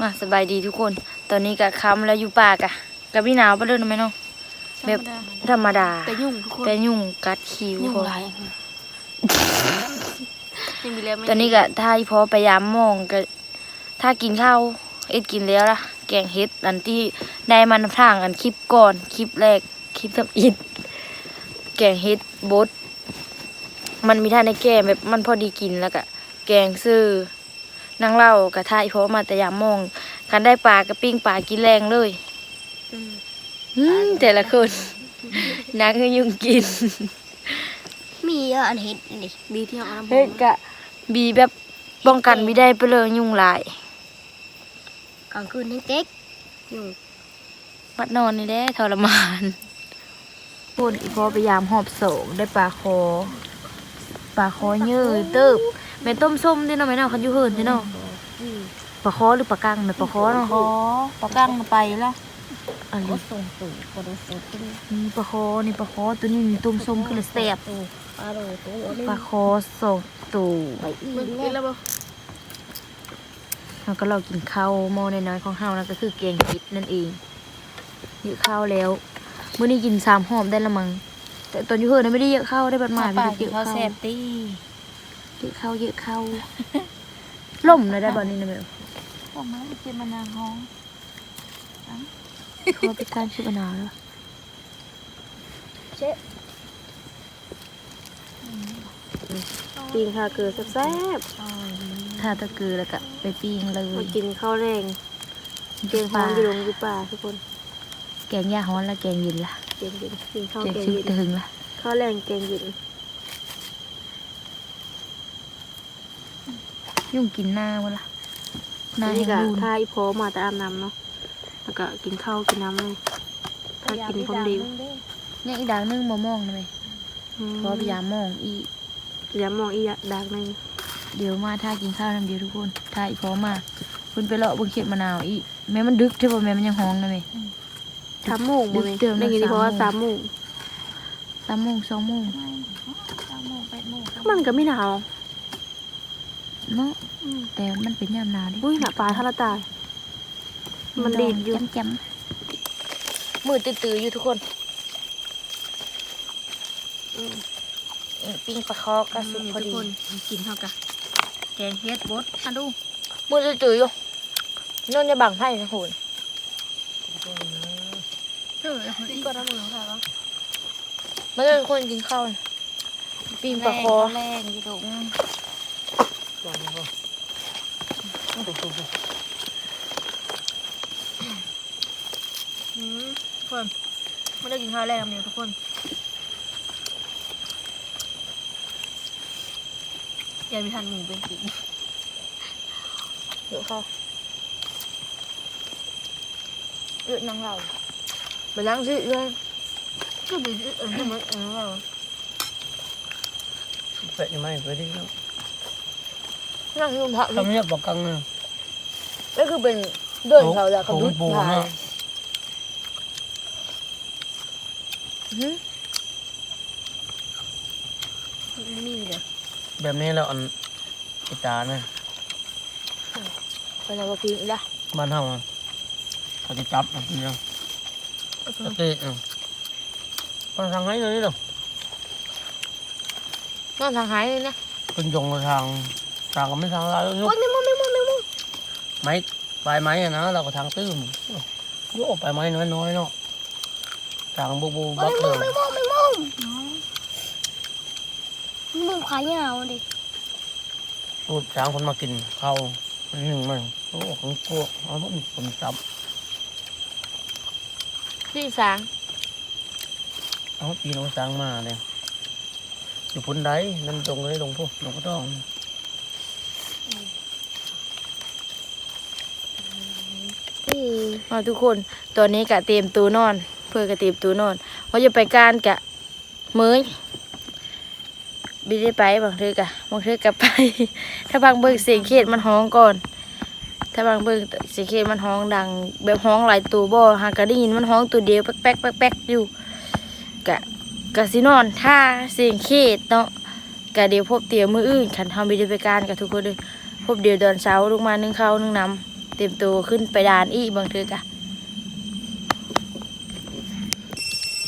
มาสบายดีทุกคน ตอนนี้กะค้ำแล้วอยู่ป่ากะกะพี่หนาวปะเดินไหมน้องแบบธรรมดาแต่ยุ่งทุกคนแต่ยุ่งกัดคิวยุ่งพอหลายไม่มีแล้วไม่ตอนนี้กะถ้าอีพอพยายามมองกะถ้ากินข้าวเอ็ดกินแล้วล่ะ แกงเฮ็ดอันที่ได้มันทางอันคลิปก่อนคลิปแรกคลิปทำอิดแกงเฮ็ดบดมันมีท่าในแกงแบบมันพอดีกินแล้วกะแกงซื้อ นางเล่ากะท่าอีพอมาแต่ยามมองคันได้ปลากะปิ้งปลากินแรงเลยอืมอืมแต่ละคนนักยุ่งกิน มีเยอะอันเห็ดนี่บีที่เอาน้ำผเฮ็ดมกะบีแบบป้องกันไม่ได้ไปเลยยุ่งหลายกลางคืนนี่เต็กยุ่งมัดนอนนี่แหละทรมานพูดอีพอพยายามหอบโศกได้ปลาคอปลาคอเยอะเติบ แม่นต้มส้มที่เนาะแม่เนาะคันอยู่เฮินที่เนาะปลาคอหรือปลากังแม่ปลาคอเนาะคอปลากังมาไปแล้วอันนี้ส่งตู่โคโดสุดนี่ปลาคอนี่ปลาคอตัวนี้มีต้มส้มคือละแซ่บปลาโรตัวปลาคอสองตัวไปอีมึงกกินแล้วบ่แล้วก็เรากินข้าวหม้อน้อยๆของเฮานั่นก็คือแกงเห็ดนั่นเองเยอะข้าวแล้วมื้อนี้กินสามหอมได้ละมั้งแต่ตอนอยู่เฮิร์นไม่ได้เยอะข้าวได้บัดมาปลาเยกินอะข้าข้าววแซ่บตี เยอะข้าวเยอะข้าวล่มเลยได้บัดนี้นะแม่ผมมาเจ็บมานางห้องเขาไปการชิบนาแล้วเช็ดกินข้าวเกลือแซ่บถ้าตะเกือแล้วก็ไปปิ้งเลๆมายกินข้าวแรงเกงปห้อลางอยู่ลงอยู่ป่าทุกคน แกงย่าฮ้อนแล้วแกงเย็นล่ะเกงเย็นกินข้าวแกงแกงชุบเย็นถึงล่ะข้าวแรงแกงเย็น ยุ่งกินหน้าวะล่ะหน้านี่แห้งก็รูนถ้าอีพอมาแต่อาบน้ำเนาะแล้วก็กินข้าวกินน้ำเลยถ้ากินคนเดียวยังอีกดังนึงบ่มองนะแม่อืมเพราะพยายามมองอีกอย่ามองอีกดักหนึงเดี๋ยวมาถ้ากินข้าวน้ำเดียวทุกคนถ้าอีกพอมาคุณไปเลาะเบนเขียดมะนาวอีกแม่มันดึกเท่าบ่แม่มันยังห้องนะแม่สามโมงบ่ดึแม่กเติมนะได้ยินเพราะว่าสาสามมโมโมงงสามโมงสองโมงมันก็ไม่หนาว เนาะแต่มันเป็นยามหนาวดิอุ้ยหนาปลาทะละตาย มันดีดอยู่จำๆมือตื้อๆอยู่ทุกคนอีกปิ้งปลาคอกระสุนพอดีกินเท่ากันแกงเฮ็ดบดอะดูมือตื้อๆอยู่นอนจะบังไพ่นะคุณเออนี่ก็น้ำมือของเขามันเป็นคนกินข้าวน่ะปิ้งปลาคอแรงอยู่ตรง อืมทุกคนไม่ได้กินข้าวแรงเดียวทุกคนยายมีทันหมูเป็นปีเยอะข้าวเยอะนั่งเราไปนั่งสิเลยก็เป็นเออที่มันเออเรา vậy nhưng mà phải đi đâu นั่งยุ่งพระ không nhấp vào căng nữa ก็คือเป็นเดินเขาจากกับดุดปูผ่านเนาะหืมนี่เลยแบบนี้เราอันอิตาเนี่ยไปไหนวะพี่ละบ้านเฮาอะเขาจะจับอะเนี่ยตะเกียบคนทางไหนเลยเนาะนอนทางหายเลยนะคนยงกับทาง ทางก็ไม่ทางเรายุโอ้ยไม่มุ่งไม่มุ่งไม่มุ่งไม้ปลายไม้อะนะเราก็ทางตื้มโยกปลายไม้น้อยๆเนาะทางบูบูบักเลยไม่มุ่งไม่มุ่งมุ่งขายาวดิรูดช้างคนมากินข้าวมันหนึ่งมันโอ้ของพวกเอาพวกคนจับพี่สางเอาปีน้องช้างมาเลยอยู่พ้นใดนั่นตรงเลยลงพวกลงก็ต้องอื มาทุกคนตอนนี้กะเตรียมตัวนอน เพื่อกะเตรียมตัวนอนว่าจะไปการกะมื้อบินได้ไปบางเทือกะบางเทือกะไป ถ้าบางเบิ่งเสียงเขตมันฮ้องก่อน ถ้าบางเบิ่งเสียงเขตมันฮ้องดัง แบบฮ้องหลายตัวบ่หากก็ได้ยินมันฮ้องตัวเดียวแป๊กแป๊กแป๊กแป๊กอยู่กะกะสินอนถ้าเสียงเขตเนาะกะเดี๋ยวพบเตียวมืออื่นขันทำบินได้ไปการกะทุกคนเลย บเดียวตอนเช้าลงมานึ่งข้าวนึ่งน้ำเต็มตัวขึ้นไปดานอีกบางเทือกะ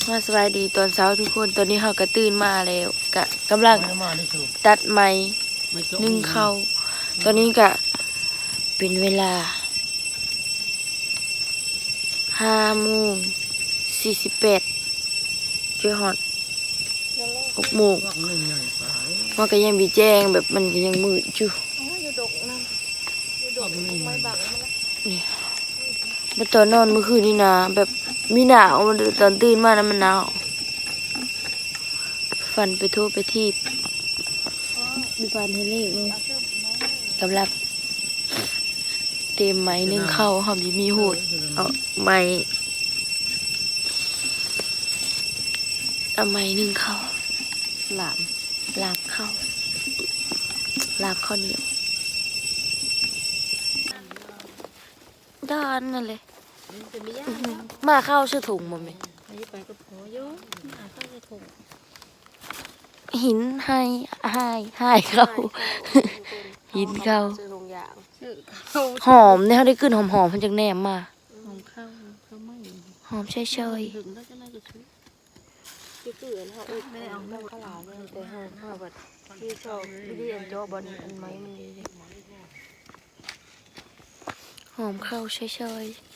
มาสบายดีตอนเช้าทุกคนตอนนี้เขาก็ตื่นมาแล้วกะกำลังไม่มาได้สูบตัดไม้ไม่จบนึ่งข้าวตอนนี้กะเป็นเวลาห้าโมงสี่สิบแปดช่วยฮอดหกโมงวักหนึ่งใหญ่ปลายมันก็ยังมีแจ้งแบบมันก็ยังมืดอยู่ อยู่ดกนั่นอยู่ดกไม่บันตอนนอนเมื่อคืนนี่นะแบบมีหนาวมันตอนตื่นมานะมันหนาวฝันไปโทษไปทีบมีฝันให้เลขเลยกำลังเต็มไม้นึ่งเข้าหอมจะมีโหดเอาไม้เอาไม้นึ่งเข้าหลามลาบข้าวลาบข้าวเหนียว ด้านนั่นเลยจะมีย่ากมาเข้าชื่อถุงมันไมไปไปกับพออยู่อาต้องจะถงหินให้ให้ให้เขาหินเขาหอมเนี่ยเขาได้กลิ่นหอมหอมๆมันจากแหนมมาหอมข้าวข้าวไหม้หอมเฉยถึงแล้วจะน่าจะชุบคือเกลือนะคะอุ้ยไม่ได้เอาข้าวขาวๆแต่ห้าห้าบาทที่ชอบวิธีอันโจบอลอันไม้มันดีห อมเข้าเฉยๆ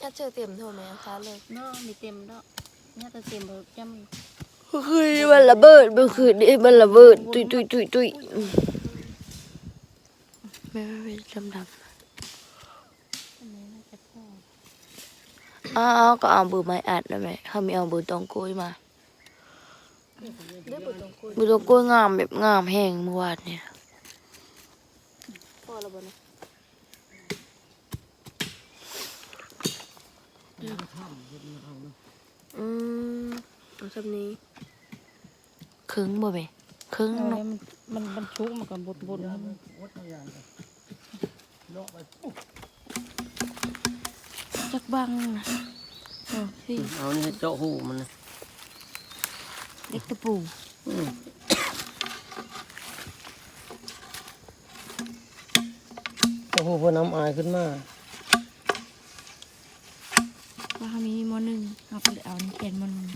ถ้าเจอเต็มเท่าไหมคะเลยเนาะมีเต็มแล้วเนี่ยจะเต็มแบบจำเมื่อคืนนี้มันระเบิดมื่อคืนนี้มันระเบิดตุยตุยตุยตุยไม่ไม่ไม่ดำดำอ้าจะพออ้าวก็เอาเบอร์ไม้อัดได้ไหมเขามีเอาเบอร์ตองกล้วยมาบุตรตรงคุยเบอร์ตองกล้วยงามแบบงามแห้งเมื่อวานเนี่ย แล้วบ่นะอืมเอาจำนี้ครึ่งบ่ไหมครึ่งเอาเนาะเนี่ยมันมันบรรทุกมันกับบดบดแล้ววัดตัวอย่างกันเลาะไปปุ๊บจักบังนะโอ้พี่เอานี่เจาะหูมันนะเล็กตะปูอืม โอ้โหูเพื่อน้ำอายขึ้นมาว่าเขามีมอหนึ่งเอาไปเอานี่แกนมอหนึ่ง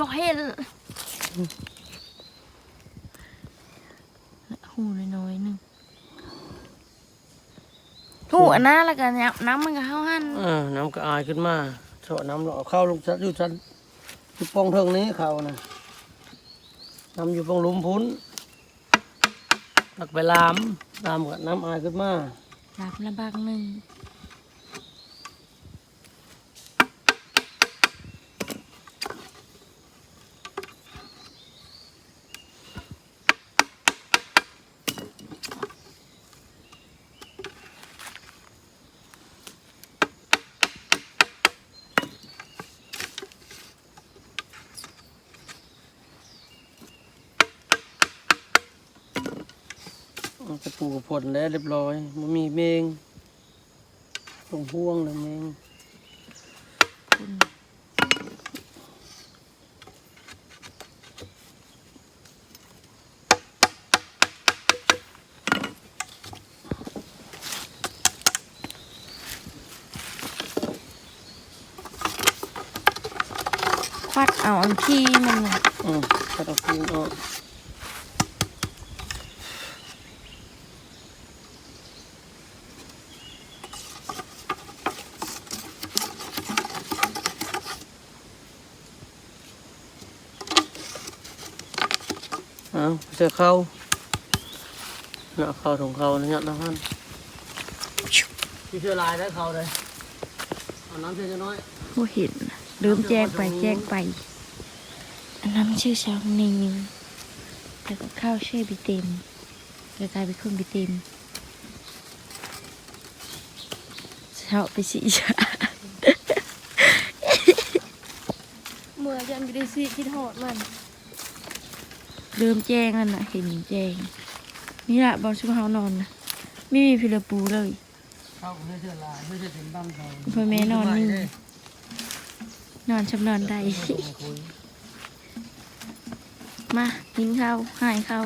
บอกเห็นหูน้อยๆหนึ่งหูอันนั้นแล้วกันเนี่ยน้ำมันก็เข้าหันอ่าน้ำก็อายขึ้นมาเฉาะน้ำเราเอาเข้าลูกชัดอยู่ชัดอยู่ปองเทิงนี้เขานะน้ำอยู่ปองหลุมพุ้นตักไปลามลามกับน้ำอายขึ้นมาหลับละบักหนึ่ง เอาตะปูกผลแล้วเรียบร้อยมันมีเมงตรงพ่วงเลยเมงควัดเอาอันที่มันน่ะ อืมก็ต้องกินออก เอาเสื้อเข้าเนาะเข้าของเขาเนี่ยนะท่านที่เสื้อลายได้เข้าเลยเอาน้ำเสื้อจะน้อยผู้เห็นน่ะลืมแจ้งไปแจ้งไป อันนั้นชื่อช่างนิวแล้วก็ข้าวชื่อบิเต็มกลายเป็นคนบิเต็มเฮาไปสิชาเมื่อยันไม่ได้สิคิดโหดมัน เริ่มแจ้งแล้วน่ะเห็นแจ้ง นี่ล่ะบอลชุบเฮานอนนะไม่มีพิลปูเลยเข้าไม่ใช่ลายไม่ใช่ถึงบ้านเขาพ่อแม่นอนนิ่งนอนชำนอนได้คุยมากินข้าวหายข้าว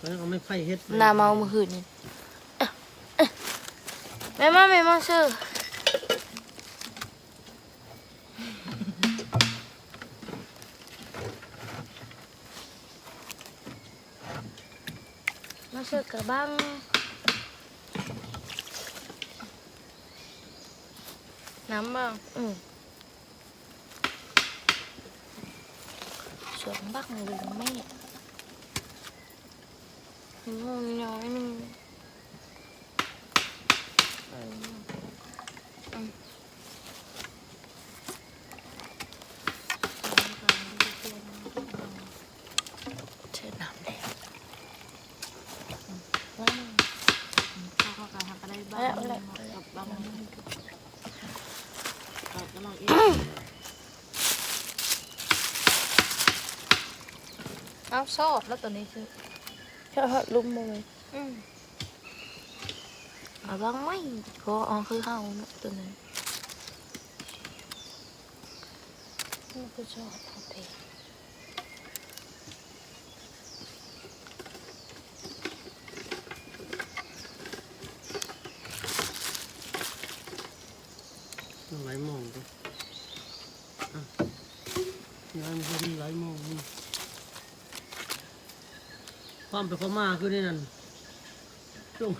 แล้วก็ไม่ไฟเฮ็ดนาเมาเมื่อคืนนี่แม่มาแม่มาซื้อ มาซื้อกระบังน้ำบ้างอืมสวนบักหรือไม่งงน้อยหนึง เชิญน้ำแดง เขาก็การทำอะไรบ้างกับบางกับกำลังเอง เอา ชอบแล้วตัวนี้คือเช่าลุ่มมืออืมเอาบ้างไหมเพราะอ๋อคือเฮาเนอะตัวนั้นมันก็ชอบโอเคไหลมองตัวงานพอดีไหลมองนี่ ความไปความมาคือนี่นั่นช่วง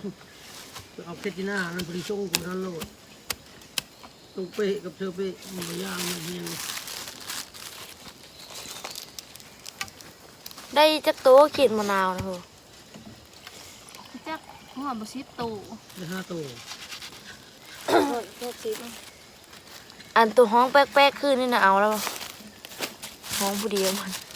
เอาเพชรจีน่านั่นพอดีช่วงกูนั้นแล้วตรงเป๊ะกับเธอเป๊ะมันบ่ย่างมันเฮียนได้จักตัวขีดมะนาวนะเหรอจักหัวบซิตูได้ห้าตัวอันตัวห้องแป๊กๆขึ้นนี่นะเอาแล้วบ่ห้องผู้เดียวมัน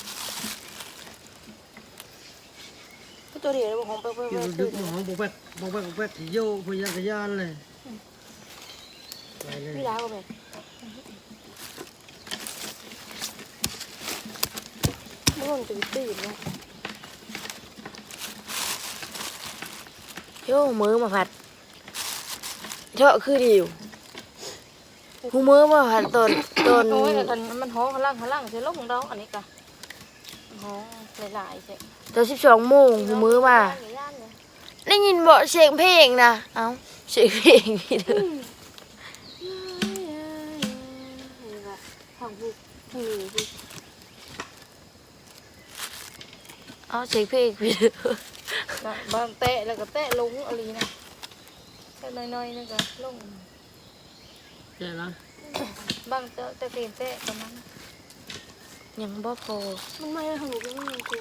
ตัวเดียวเลยของเปิ้ลเปิ้ลเกี่ยวดึกหมองบอกแป๊กบกแป๊กบกแป๊กโยพยานขยานเลยไปเลยพี่ร้าก็แบบมันตื่นตื่นเนาะโย่มือมาผัดเจาะคือดียวหูมือมาผัดตนตนโอ้ยแต่ตอนมันหอข้างล่างข้างล่างใช่ลูกของเราอันนี้กะ ห้องหลายๆใช่ตอนสิบสองโมงหูมือมาได้ยินบอกเสียงเพลงนะเอ้าเสียงเพลงพี่เด้อทางบุกทางนี้เอาเสียงเพลงพี่เด้อบางเตะแล้วก็เตะลงอะไรนะแค่น้อยๆนั่นก็ลงใช่ละบางเตะตะเกียงเตะประมาณ ยังบ่พอมันไม่ทางบุกมันไม่คือ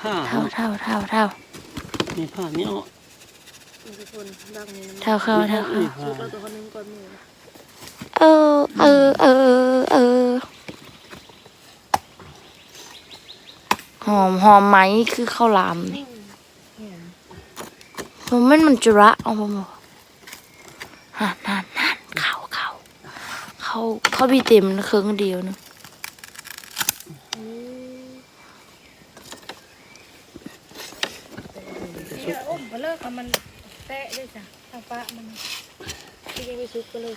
ผ้าเท่าเท่าเท่าเท่ามีผ้ามีอ้อทุกคนบางนี้เท่าเข้าเท่าเข้ามีผ้าเราตัวคนนึงก่อนมือเออเออเออเออหอมหอมไหมคือข้าวหลามนี่มันมันมันจุระเอามาบอกหันหันหันเขาเขาเขาเขาบีเต็มนะเครื่องเดียวนะเนี่ยอุ้มไปเลิกเอามันเตะด้วยจ้ะทางปะมันที่ยังไม่ซุกก็เลย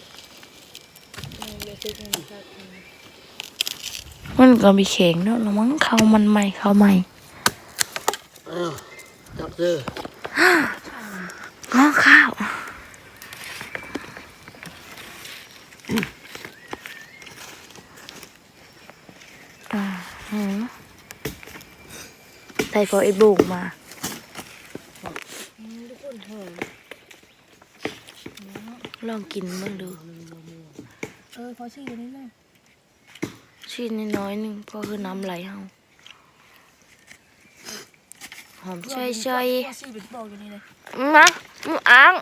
ไม่ซุกมันครับ มันก็มีเข่งเนาะแล้วมั้งเขามันใหม่เขาใหม่อ้าวจับเจอหม้อข้าวอ่าหืมใส่พอไอ้บุกมาทุกคนหอมลองกินบ้างดู เออพอชื่อนี้เลย ชิ้นน้อยๆหนึ่งเพราะคือน้ำไหลเฮาหอมช่อยพอชื่อเป็นบอกอยู่นี่เลยๆมาอืมอ้าง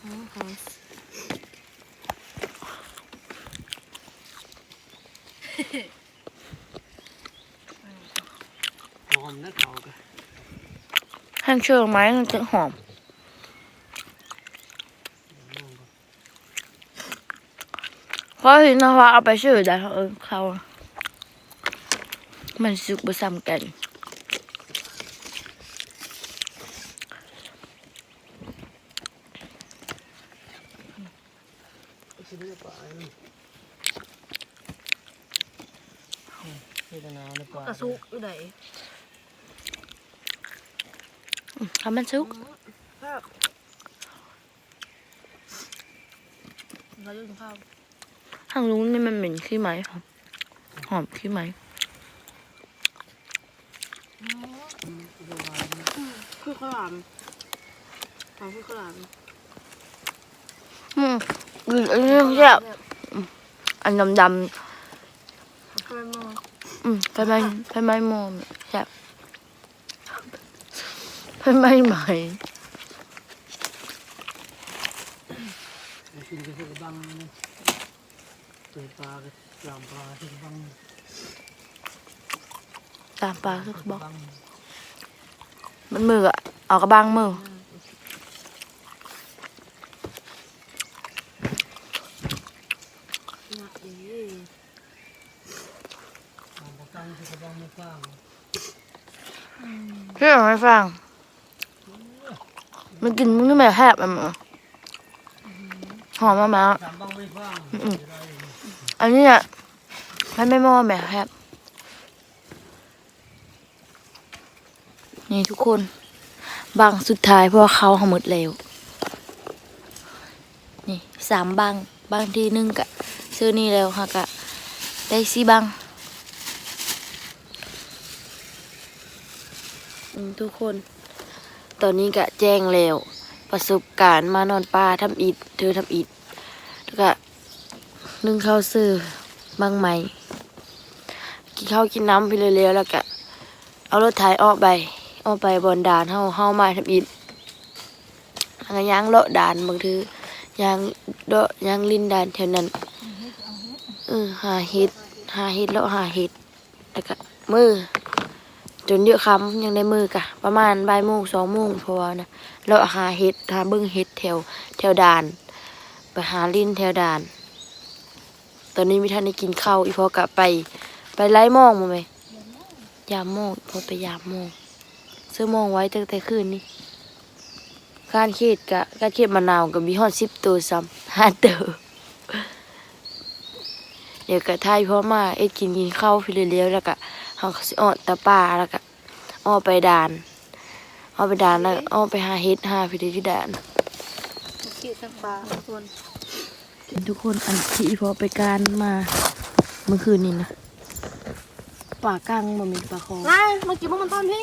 พอ๋อหอมหอมนะเขาก็แห้งเชื่อไม้มันจะหอม เพราะเห็นนะว่าเอาไปชื่อได้เออเขามันสุกบ่ซ้ำกันสิได้ปลานี่นี่ตะนาวในปลากระซุกอยู่ไหนอืมทำมันสุกเราจะกินข้าว ทางลุงนี่มันเหม็นขี้ไหมหอมหอมขี้ไหมคือข้าวหลามหอมคือข้าวหลามอืมอืมอันนี้แซ่บอันดำดำเคยมาๆอืมไฟไหม้ไฟไหม้หม้อแซ่บไฟไหม้ไหม เปิดปลาก็ยามปลาที่กระบังตามปลาคือบอก บังมันมืออะเอากระบังมือ หนักดีตามประกันที่กระบังไม่ฟังเพื่อให้ฟัง มันกินมึงนี่แม่แฮบมันมั้งหอมมากสามบังไม่ฟังๆ อันนี้อะมันไม่ม้อแม่แฮบนี่ทุกคน บางสุดท้ายเพราะว่าเขาหมดแล้วนี่สามบังบางทีหนึ่งกะซื้อนี่แล้วค่ะกะได้สี่บังทุกคน ตอนนี้กะแจ้งแล้ว ประสบการณ์มานอนป่าทำอิดเธอทำอิดแล้วก็ นึ่งข้าวซื้อบางไหมกินข้าวกินน้ำไปเร็วๆแล้วก็เอารถไถออกไปออกไปบนด่านเฮาเฮามาทำอิดแล้วก็ย่างเลาะด่านบางทีย่างเลาะย่างลินด่านแถวนั้นเออหาเห็ดหาเห็ดแล้วหาเห็ดแล้วก็มือจนเยอะคำยังได้มือกะ ประมาณบ่ายโมงสองโมงพราะว่านะเราหาเห็ดหาเบิ้งเห็ดแถวแถวด่าน ไปหาลิ้นแถวด่าน ตอนนี้ม่ทันได้กินข้าวอีพอกะไป ไปไล่มองมาไหมยามโมงพอไปยามโมงซื้อมองไว้ตั้งแต่คืนนี้การเขตกะการเขตมะนาวกับมีฮอดสิบตัวซ้ำห้าตัวเดี๋ยวกะทายพ่อมาเอ็ดกินกินข้าวไปเรื่อยๆแล้วกะเขาก็สิออกตะป่าแล้วก็อ้อไปดานอ้อไปดานแล้วอ้อไปหาเฮ็ดหาพิธีที่ดานกีดทั้งปลาคน ทุกคนอันที่พอไปการมาเมื่อคืนนี้นะป่ากังมันมีป่าคอมาเมื่อกี้มันต้นพี่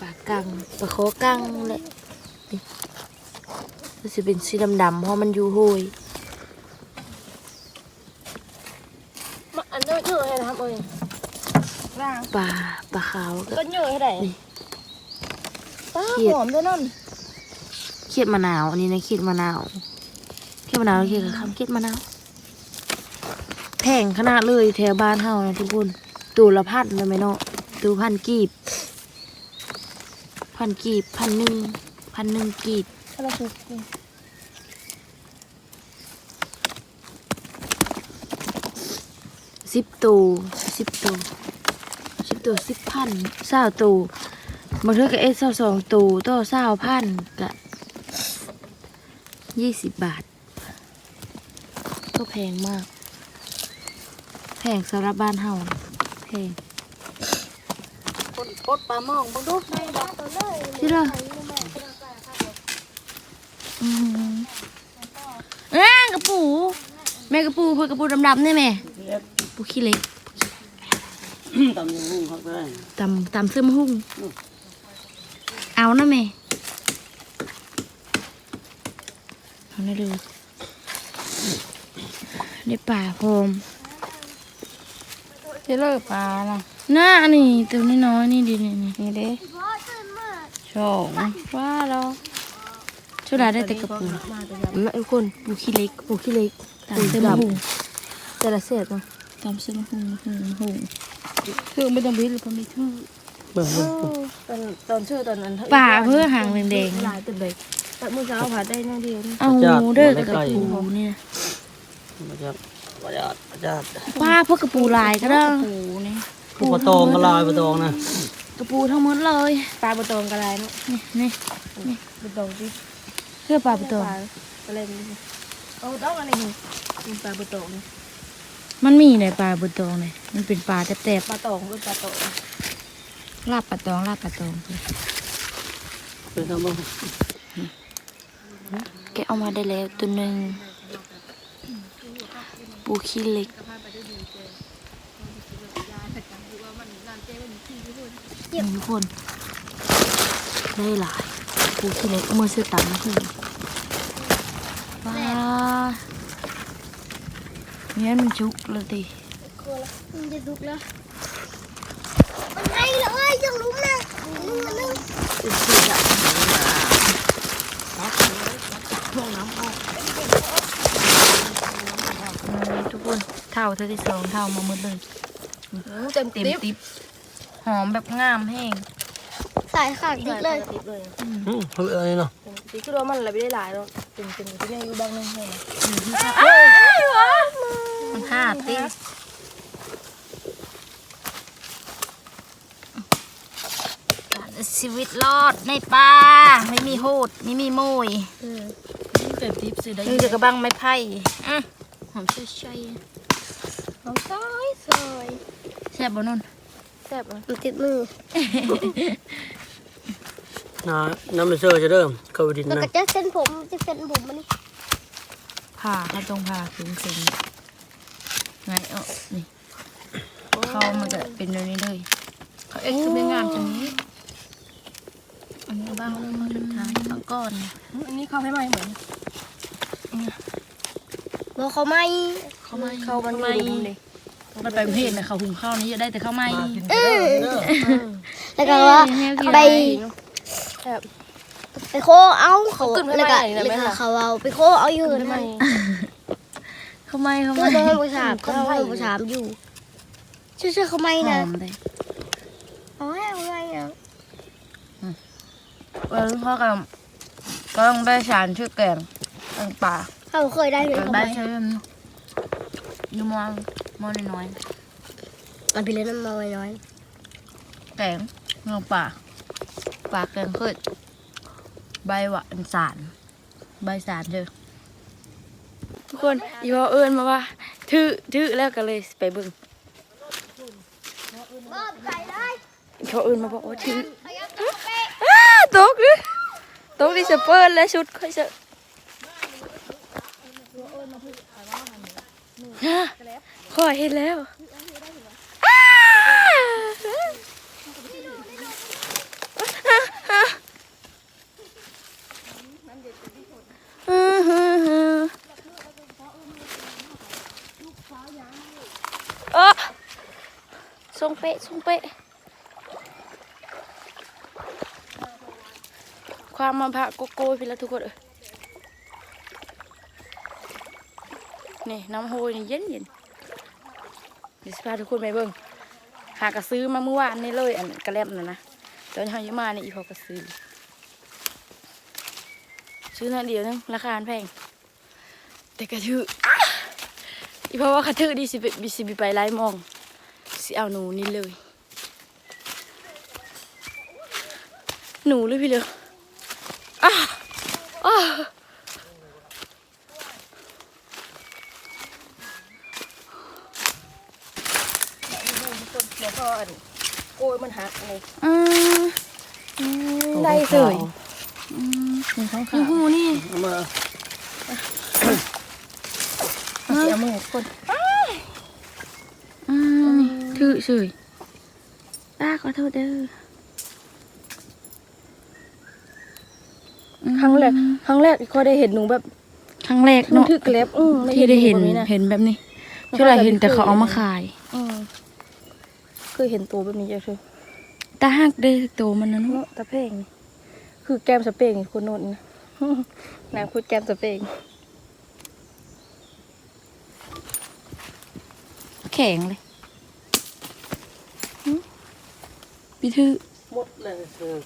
ป่ากังป่าคอกังเลยนี่มันจะเป็นสีดำๆเพราะมันอยู่ห้วยมาอันเนื้อเนื้อให้นะครับเอ้ยร่างป่าป่าขาวก็ก็เนื้อให้ได้นี่ป้าเขียดหอมด้วยนั่นเขียดมะนาวอันนี้นะเขียดมะนาว เขียดมะนาวเขียดกับคำเขียดมะนาวแพงขนาดเลยแถวบ้านเฮานะทุกคนตัวละพันเลยไหมเนาะตัวพันกีบ พันกีบพันหนึ่งพันหนึ่งกีบสิบตัวสิบตัวสิบตัวสิบพันเศร้าตัวบางทีก็เอสเศร้าสองตัวต่อเศร้าพันกะยี่สิบบาท ก็แพงมาก แพงสำหรับบ้านเฮานะแพงปดปดปลาหมองบังดูไม่บอกที่ละอืมเอ้ยกระปู แม่กระปูเพื่อกระปูดำๆนี่แม่ปูขี้เล็กตำยังหุ่งครับได้ตำตำเสื้อมะหุ่งเอานะแม่เอาได้เลย ในป่าโพรมที่เลิกปลานะหน้านี่ตัวน้อยๆนี่ดินี่นี่นี่เด้สองว่าเราสสุดาได้แต่กระปูมาแต่ยำทุกคนปูขี้เล็กปูขี้เล็กตามเส้นหุงแต่ละเศษเนาะตามเส้นหุงหุงหุงคือไม่ต้องบิดหรือเปล่าไม่ถือเบิ่งเบิ่งตอนตอนชื่อตอนนั้นป่าเพื่อหางแดงหลายตึกเลยแต่เมื่อเช้าผ่าได้นั่งเดียวนี่ๆเอาเด้อกระปูนี่นะ มาจากมาจากมาจากป้าพวกกระปูลายก็ได้ปูนี่พวกปลาตองก็ลายปลาตองนะกระปูทั้งหมดเลยปลาบะตองกระไรเนาะนี่นี่บะตองที่เพื่อปลาประตองกระไรนี่เอาต้องอะไรนี่เป็นปลาบะตองมันมีในปลาประตองเลยมันเป็นปลาแตบปลาตองเป็นปลาตองๆลาบปลาตองลาบปลาตองเป็นทำบ้างแกะเอามาได้แล้วตัวหนึ่ง ปูขี้เหล็ก นี่ทุกคน ได้หลายปูขี้เหล็กเอามือซื้อตังค์มาให้ว้าเนี่ยมันจุกเลยดิมันจะดุกแล้วมันไงเลยยังลุ้มนะลุ้มมันนึง ทุกคนเท่าเท่าที่สองเท่ามาหมดเลยเต็มเต็มติ๊บติ๊บหอมแบบงามแห้งใส่ขาดดิกเลยติ๊บเลยอืมเฮ้ยอะไรเนาะติ๊บคือว่ามันอะไรไม่ได้หลายเนาะเป็นเป็นที่ยังอยู่บ้างนึงเลยมันห้าติ๊บชีวิตรอดในป่าไม่มีโหดไม่มีโมยเต็มติ๊บซื้อได้นี่จะกระบังไม้ไผ่อะ หอมช่วยช่วยเอาซอยซอยแซ่บบ่นุ่นแซ่บอะมันติดมือน้ำน้ำมันเชื่อจะเริ่มเข้าไปดินแล้วนะก็จะเส้นผมจะเส้นผมมันนี่ผ่าเขาตรงผ่าคึงคึงไงเอ้อนี่เขามันจะเป็นแบบนี้เลยเขาเอ็กซ์คือไม่งามจังนี้อันนี้บ้างเริ่มมาสุดท้ายเอาก้อนอันนี้เข้าให้ไหมเหมือน บอกเขาไม่เขาไม่เข้ามันอยู่มุมเลยมันไปประเทศนะเขาหุงข้าวนี่จะได้แต่ข้าวไหม้แล้วก็ว่าไปแซ่บไปโคเอาเขาขึ้นไปแล้วก็ไหนนะแม่แล้วก็น่ะเขาเอาไปโคเอาอยู่ได้นะไหมข้าวไหม้ข้าวไหก็ม้ต้องให้ผู้ชามก็ต้องให้ผู้ชามอยู่ชื่อชื่อเขาไม่หนะอมเลยเอาให้เขาไม่นะเออพ่อกับก็ต้องได้สารชื่อแกงแกงป่า เขาเคยได้เลยเขาได้ไม่ใช้มันอยู่มอมอน้อยมันไปเล่นน้ำมาไว้น้อยๆแกงเงาป่าป่าแกงขึ้นใบหวานสารใบสารเด้อทุกคนอีพอเอิญมาว่าถือถือแล้วก็เลยไปเบิ่งก็ใส่ได้เขาเอิญมาบอกว่าถืออ้าตกเลยตกดิสเปิร์แล้วชุดค่อยเส อะขอยเห็นแล้วอ้าอือหือหือเออทรงเป๊ะทรงเป๊ะความมาพระโกโก้พี่ละทุกคนเอ้ย นี่น้ำโฮยนี่เย็นเย็นเดี๋ยวสิพาทุกคนไปเบิ่งหากระซื้อมาเมื่อวานนี่เลยอันกระแลบน่ะนะตอนเฮายังมานี่อีพอกระซื้อซื้อนั่นเดียวนึงราคาแพงแต่กระถืออีพอว่ากระถือดีสิไปสิไปไปไล่มองสิเอาหนูนี่เลย หนูเลยพี่เลยอะอ่ะอืมอืมได้เลยอืมโอ้โหนี่เอามาเสียมือคนอืมถือเฉยป้าขอโทษเด้ออืมครั้งแรกครั้งแรกก็ได้เห็นหนูแบบครั้งแรกมันเนาะถือเกล็บอืมที่ได้เห็นแบบนี้นะเห็นแบบนี้ช่วงเห็นแต่เขาเอามาขายอืมเคยเห็นตัวแบบนี้เยอะเลยตาหักได้โตมันนะเนาะเนาะตะเพงนี่คือแกมสเปงนี่คนโน้นนะอน้ำคุดแก้มตัวเองแข็งเลยหึพี่ทือหมดเลยเออ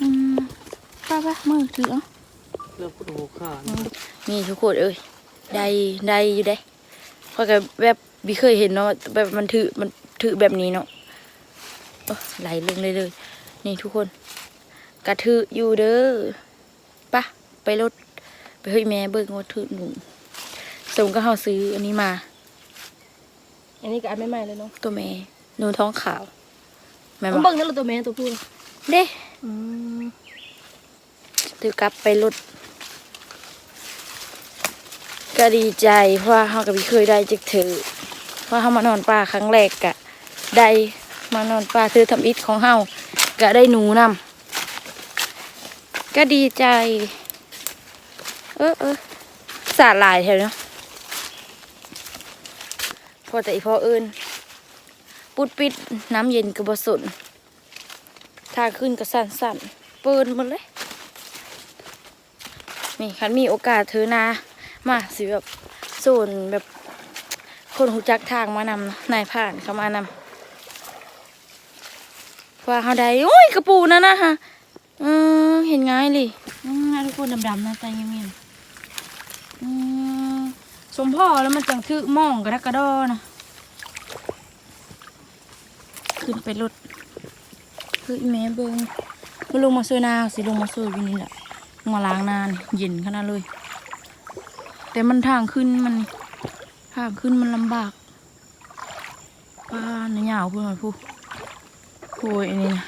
อืมป้าป้ามือถือเอะเริ่มพุทธหูขาดนี่ทุกคนเอ้ยได้ได้อยู่ได้เพราะกับแบบ บีเคยเห็นเนาะแบบมันถือมันถือแบบนี้เนาะเอ้อไหลลงเลยเลยนี่ทุกคน กระถืออยู่เด้อปะไปรถไปเฮ้ยแม่เบิ่งว่าถือหนูสมก็เฮาซื้ออันนี้มา อันนี้ก็อันใหม่ๆเลยเนาะตัวแม่หนูท้องขาวแม่มันบอเบิ่กงนั่นละตัวแม่ตัวผู้เด้อืมถือกลับไปรถก็ดีใจเพราะว่าเฮากับพี่เคยได้จิกถือเพราะเฮามานอนป่าครั้งแรกกะได้มานอนป่าถือทำอิฐของเฮาก็ได้หนูนำก็ดีใจ เออเออสาดหลายแถวเนาะพอแต่อีพ่อเอิญปุดปิดน้ำเย็นกับบสนทางขึ้นก็สั่นสั่นเปิดหมดเลย นี่คันมีโอกาสเธอนามาสิแบบโซนแบบ คนหูจักทางมานำนายผ่านเขามานำว่าเขาได้โอ้ยกระปูนั่นนะฮะเออเห็นง่ายเลยอืมทุกคนดำๆนะใจเงียบๆสมพ่อแล้วมันจังถือหมองกระดกกระดอนะขึ้นไปรถคือแม่เบิงมาลงมาซื้อนาสิลงมาซื้อยู่นี่แหละมาล้างนานเย็นขนาดเลย แต่มันทางขึ้นมันางขึ้นมันลำบากป้าเนื้อยาวเพื่อนผู้โอ้ยอันนี้นะ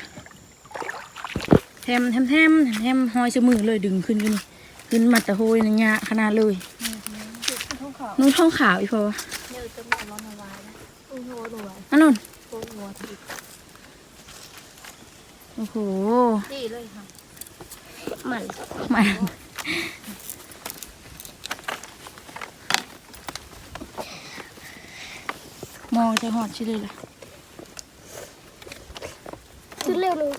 แทมแทมแทมแทมหอยจมือเลยดึงขึ้นกันนี่ขึ้นมาแต่โหยเนื้อยขนาดเลยท้องขาวนุ่งท้องขาวอีพอเนี่ยจะมาร้อนเอาไว้นะโอ้โหหนูไว้อันนั้นโอ้โหทีโอ้โหดีเลยค่ะมันมัน มองจะหอดชิเลยล่ะ ชุดเร็วเลย